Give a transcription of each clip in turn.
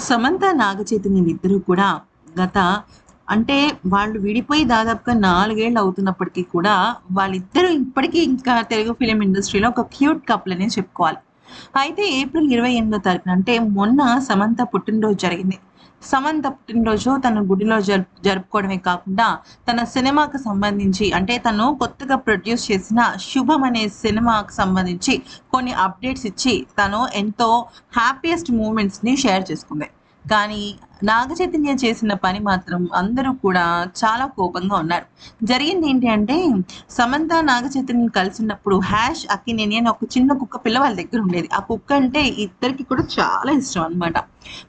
సమంత నాగచైతన్యం ఇద్దరు కూడా గత అంటే వాళ్ళు విడిపోయి దాదాపుగా నాలుగేళ్ళు అవుతున్నప్పటికీ కూడా వాళ్ళిద్దరూ ఇప్పటికీ ఇంకా తెలుగు ఫిలిం ఇండస్ట్రీలో ఒక క్యూట్ కపుల్ అనే చెప్పుకోవాలి. అయితే ఏప్రిల్ ఇరవై ఎనిమిదో తారీఖున అంటే మొన్న సమంత పుట్టినరోజు జరిగింది. సమంత పుట్టినరోజు తన గుడిలో జరుపు జరుపుకోవడమే కాకుండా తన సినిమాకు సంబంధించి అంటే తను కొత్తగా ప్రొడ్యూస్ చేసిన శుభం అనే సినిమాకు సంబంధించి కొన్ని అప్డేట్స్ ఇచ్చి తను ఎంతో హ్యాపీయెస్ట్ మూమెంట్స్ని షేర్ చేసుకుంది. కానీ నాగ చైతన్య చేసిన పని మాత్రం అందరూ కూడా చాలా కోపంగా ఉన్నారు. జరిగింది ఏంటి అంటే సమంత నాగ చైతన్య కలిసినప్పుడు హ్యాష్ అక్కినేని అని ఒక చిన్న కుక్క పిల్ల వాళ్ళ దగ్గర ఉండేది. ఆ కుక్క అంటే ఇద్దరికి కూడా చాలా ఇష్టం అనమాట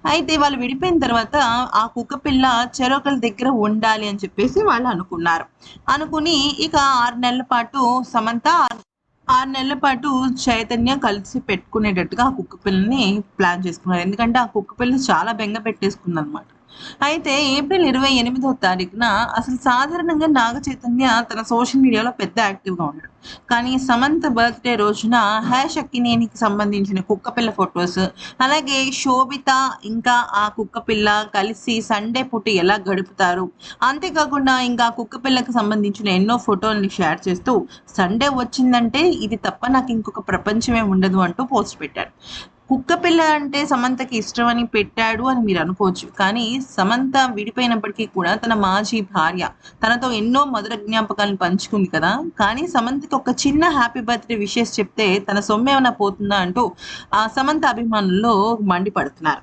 అయితే వాళ్ళు విడిపోయిన తర్వాత ఆ కుక్క పిల్ల చెరొకరి దగ్గర ఉండాలి అని చెప్పేసి వాళ్ళు అనుకున్నారు. అనుకుని ఇక ఆరు నెలల పాటు సమంత ఆరు నెలల పాటు చైతన్య కలిసి పెట్టుకునేటట్టుగా ఆ కుక్క పిల్లని ప్లాన్ చేసుకున్నారు. ఎందుకంటే ఆ కుక్క పిల్ల చాలా బెంగ పెట్టేసుకుంది అనమాట అయితే ఏప్రిల్ ఇరవై ఎనిమిదో తారీఖున అసలు సాధారణంగా నాగ చైతన్య తన సోషల్ మీడియాలో పెద్ద యాక్టివ్గా ఉన్నాడు కానీ సమంత బర్త్డే రోజున హ్యాష్ అక్కినేనికి సంబంధించిన కుక్కపిల్ల ఫొటోస్ అలాగే శోభిత ఇంకా ఆ కుక్కపిల్ల కలిసి సండే పూట ఎలా గడుపుతారు అంతేకాకుండా ఇంకా కుక్కపిల్లకు సంబంధించిన ఎన్నో ఫోటోల్ని షేర్ చేస్తూ సండే వచ్చిందంటే ఇది తప్ప నాకు ఇంకొక ప్రపంచమే ఉండదు అంటూ పోస్ట్ పెట్టారు. కుక్క పిల్ల అంటే సమంతకి అని పెట్టాడు అని మీరు అనుకోవచ్చు. కానీ సమంత విడిపోయినప్పటికీ కూడా తన మాజీ భార్య తనతో ఎన్నో మధుర జ్ఞాపకాలను పంచుకుంది కదా. కానీ సమంతకి ఒక చిన్న హ్యాపీ బర్త్డే విషెస్ చెప్తే తన సొమ్మేమైనా పోతుందా అంటూ ఆ సమంత అభిమానుల్లో మండిపడుతున్నారు.